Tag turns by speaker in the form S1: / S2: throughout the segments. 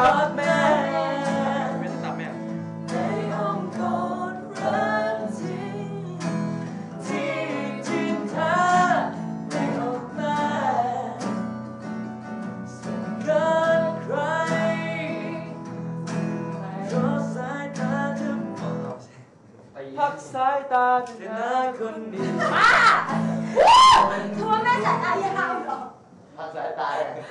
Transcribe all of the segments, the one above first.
S1: ตับแม่ไม่ใช่ตับแม่
S2: ในห้องกอดรักจริงที่จริงเธอไม่ออกมาสักเกินใครเพราะสายตาเธอพักสายตาเธอหน้าคนเดียว
S3: ทัวแม่สายตายังเอาเหรอ
S4: พักสายตา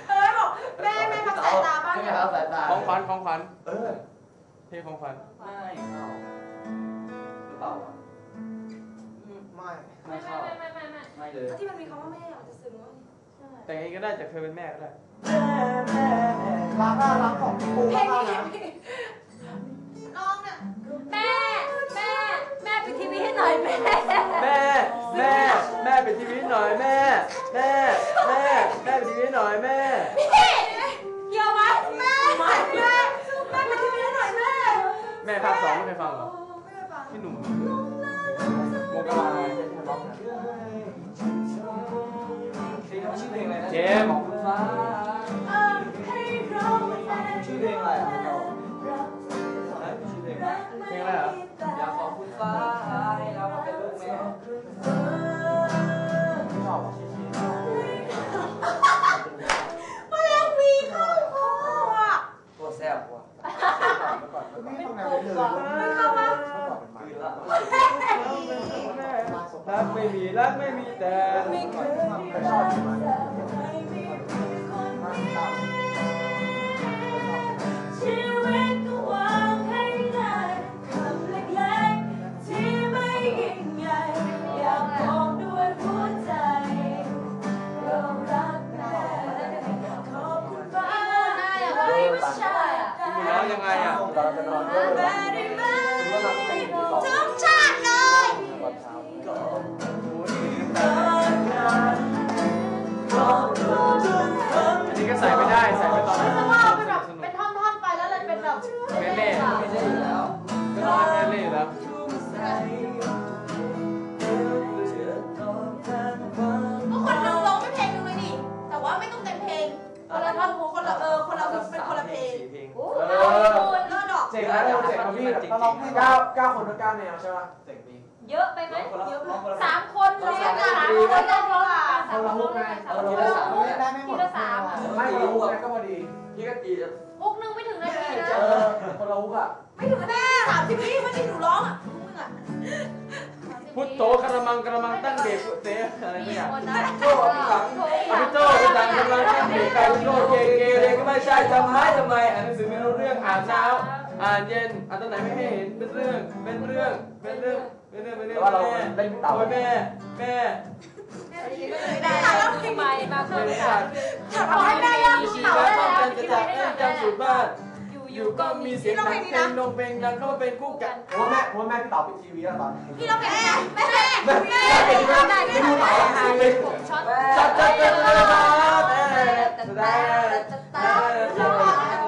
S3: เออบอกแม่แม่พักสายตาบ้าง
S4: ไม่
S3: เนี่ย
S4: พักสายตา
S1: ของขวัญของขวัญ
S4: เออ
S1: เพลงของขวัญ
S4: ไม่เข้าหรือเปล่า
S5: ไม่
S4: ไม่เข้า
S3: ไม่ไม่ไม่ไม่
S4: ไม่เลย
S3: ที่มันมีคำว่าแม่อาจจะซึ้งว่า
S1: แต่งเองก็ได้จากเคยเป็นแม่ก็ได้
S5: รักน่ารักของพี่ปู
S3: เพล
S5: มางก
S3: นี้
S5: นะ
S3: น้องน่ะแม่แม่แม่ปิดทีวีให้หน่อยแม่
S1: แม่แม่แม่ปิดทีวีหน่อยแม่แม่แม่แม่ปิดทีวีหน่อยแม่
S3: พี่หนุ่ม
S1: โมกลา
S4: เพลงชื่อเพลงอะไรนะ
S1: เจมส์
S4: ของคุณฟ้า
S3: เออให้เราเป็นแฟน
S4: ชื่อเพลงอะไร รัก
S5: ไม่
S3: มี
S4: แต่
S3: ไม่เคย
S5: แต่ชอบอยู่มั้ย
S2: ชีวิตก็วางให้ได้คำเล็กๆที่ไม่ยิ่งใหญ่อยากบอกด้วยหัวใจเรารักแม่ขอบคุณฟ้าที่ไม่ใช่
S1: คุณร้องยังไงอะ
S5: ตอนจะนอนด้วย
S2: แม่ได้ไหม
S5: คือว่าเราต้องตื่นตีสอง
S3: ทุกชาติเลย
S5: อนเช้า
S2: ขอบคุณทุกค
S1: อันนี้ก็ใส่ไม่ได้ใส่ไปตอน
S3: เพ
S1: นั้น
S3: ราะว่าเป็นแบบเป็นท่อนๆไปแล้วเลยเป็นแบบ
S1: แม่เล่
S4: ไม่ใช่อยู่แล้ว
S1: ก็ต้องให้แม่เล่แล้ว
S3: ก็คนหนึงร้องไม่เพลงหนึงเลยดิแต่ว่าไม่ต้องเต็มเพลงคนละท่อนคนละเออคนละเป็นคนละเพลง
S4: เพลง
S3: โอ้โหคุณเลิศดอก
S5: เจ๋งนะเราเจ๋งกับพี่เราร้องเพลงเก้าเก้าคนด้วยเก้าแนวใช่ป่ะเจ๋งดี
S3: เยอะไปไหม
S4: คนละ
S3: เยอะ
S4: ร้องคนละ
S3: สามคนร้องกันสามคนร้องร้อง
S5: คนละฮุกไง
S3: สาม
S5: คน
S3: คน
S5: ละ
S3: ร้อง
S5: ฮุกได้ไม่หมดไม่คนละฮุกไงก็พอดี
S4: พี่ก็ตี
S3: ฮุกนึงไม่ถึงนาทีนะ
S5: เออคนละฮุกอะ
S3: ไม่ถึงนาทีสามสิบวิไม่ได้หนูร้องอะมึงอะ
S1: พุทโธกระมังกระมังตั้งเด็กเตะอะไรไม่อยาก
S3: คนนะ
S4: โจ้พี่หลัง
S1: อภิโจ้พี่ตังกำลังตั้งเด็กกลายเป็นโลกเกเรเรก็ไม่ใช่ทำไมทำไมอ่านหนังสือไม่รู้เรื่องอ่านเช้า อ่านเย็นอ่านตอนไหนไม่ให้เห็นเป็นเรื่อง เป็นเรื่อง เป็นเรื่อง เป็นเรื่อง เป็นเรื่อง
S4: ว่าเรา
S1: แม่
S4: เล่นเต่า
S1: โอ้ยแม่ แม่
S3: ได้แล้วทำไมมา
S1: เป็
S3: เพิ่ม
S1: น
S3: กั
S1: สั
S3: น
S1: ตว์
S3: ขอให้แม่ย่าดู
S1: ชี
S3: เต่า
S1: วิ
S3: ได้
S1: ต
S3: แล้ว
S1: จำจะจับได้จำสูตรบ้าน
S3: อยู่
S1: อยู่ก็มีเสียงดังเพลงนงเพลงดังเข้ามาเป็นคู่กัน
S5: ว่าแม่ว่าแม่พี่เต๋าปิดทีวีแล้วตอน
S3: พี่ร้องเพลงแม่แม่
S1: แม่แม่เป็นแม่ไม่ดูหนังเลย
S3: ช็อต
S1: จัดจัดจัดเลยครับแม่ได้
S3: ร้องซึ้งกว่า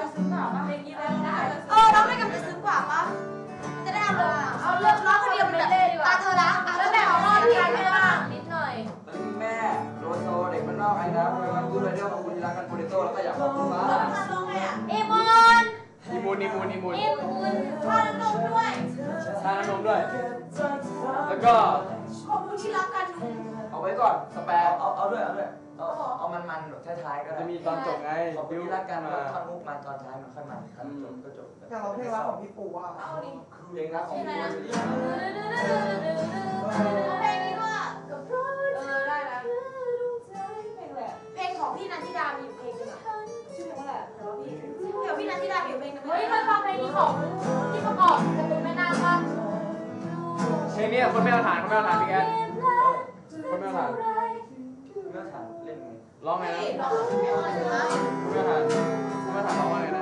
S3: อี
S4: มูนอีมูนอี
S3: มูนเอมูนพ่อและลูกด้วย
S1: ทานนมด้วย แล้วก็
S3: ขอบคุณที่รักกัน
S4: เอาไว้ก่อนสแปร์เอาเอาด้วยเอาด้วยเอาเอามันมันแบบท้ายๆก็
S1: จะ
S4: ได้
S1: มีตอนจบไง
S4: ขอบคุณ
S1: บิว
S4: ที่รักกัน
S1: มา
S4: ท่อนมุกมาตอนท้ายมันค่อยมาครับจบก็จบ
S5: แต่เราเพลงรักของพี่ปูว่า
S3: เอาดิ
S4: เพลงรักของ
S3: เพลง
S4: พี่
S3: อะไรนะเพลงนี้ด้วยเออได้นะเพลงอะไรเพลงของพี่นันทิดามีามีอยู่เพลงนึงเฮ้ยเคยฟังเพลงนี้ของที่ประกอบการ์ตูนแม่นาคป่ะ
S1: เพลงนี้คนไม่เอาฐานคนไม่เอาฐานพี่แกคนไม่เอาฐาน
S4: เมื่อถามเล่นไง
S1: ร้องไงนะ
S3: นี่ร้องเพลงอะไรนะ
S1: คนไม่เอาฐานคนไม่เอาฐานร้องว่าไงนะ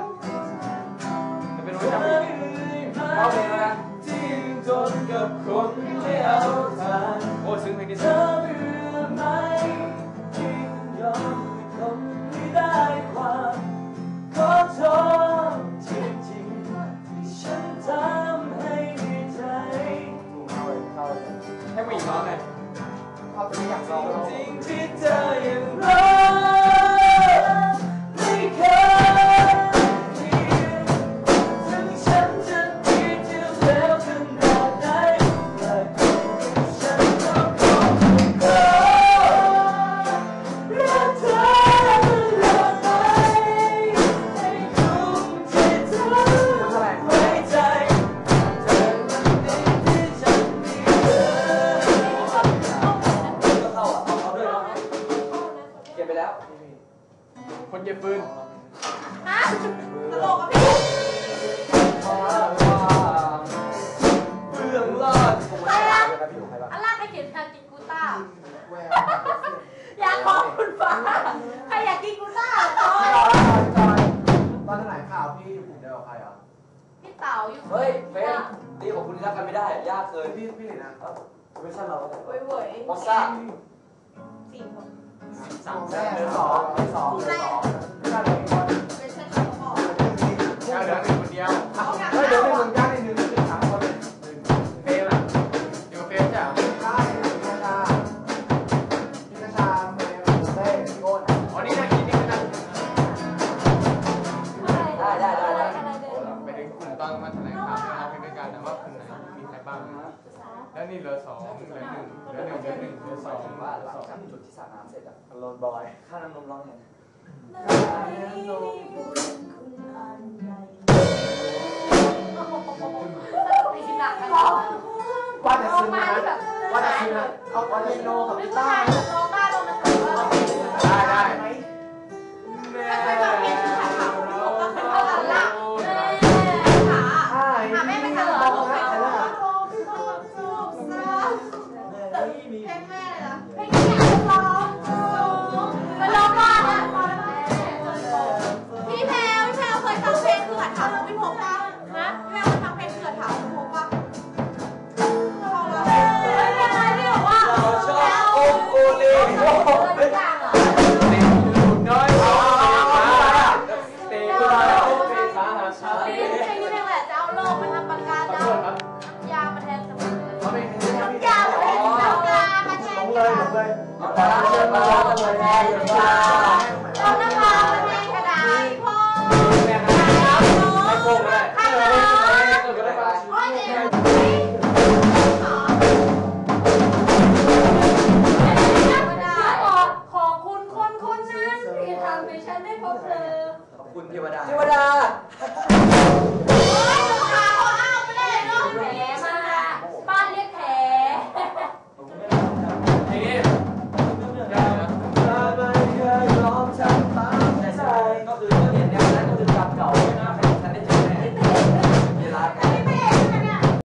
S1: จะ เฮ้
S5: ย
S6: เฟซตี
S5: ขอ
S4: งคุณรักกันไม่ได้ ยากเกิน
S5: พี่พี่หนนะครับ
S4: ไม่ใช่เรา
S6: เว้ยเม
S4: อซ่า
S6: สี่คน
S5: สามแม่สองสองสองไม่
S4: ได้
S3: การนะว่าคนไหนมีใครบ้าง แล้วนี่เหลือสองเหลือหนึ่งเหลือหนึ่งเหลือหนึ่งเหลือสอง
S4: ว่าหลังจากจุดที่สระน้ำเสร็จอะ
S5: โลนบอย
S4: ค่าน้ำนมร้องไง
S5: ว่าจะซื้อนะว่า
S6: จะซื้อ
S5: นะ
S6: เอาออริ
S4: โน
S6: กั
S3: บ
S6: ต้า
S3: ได้ได้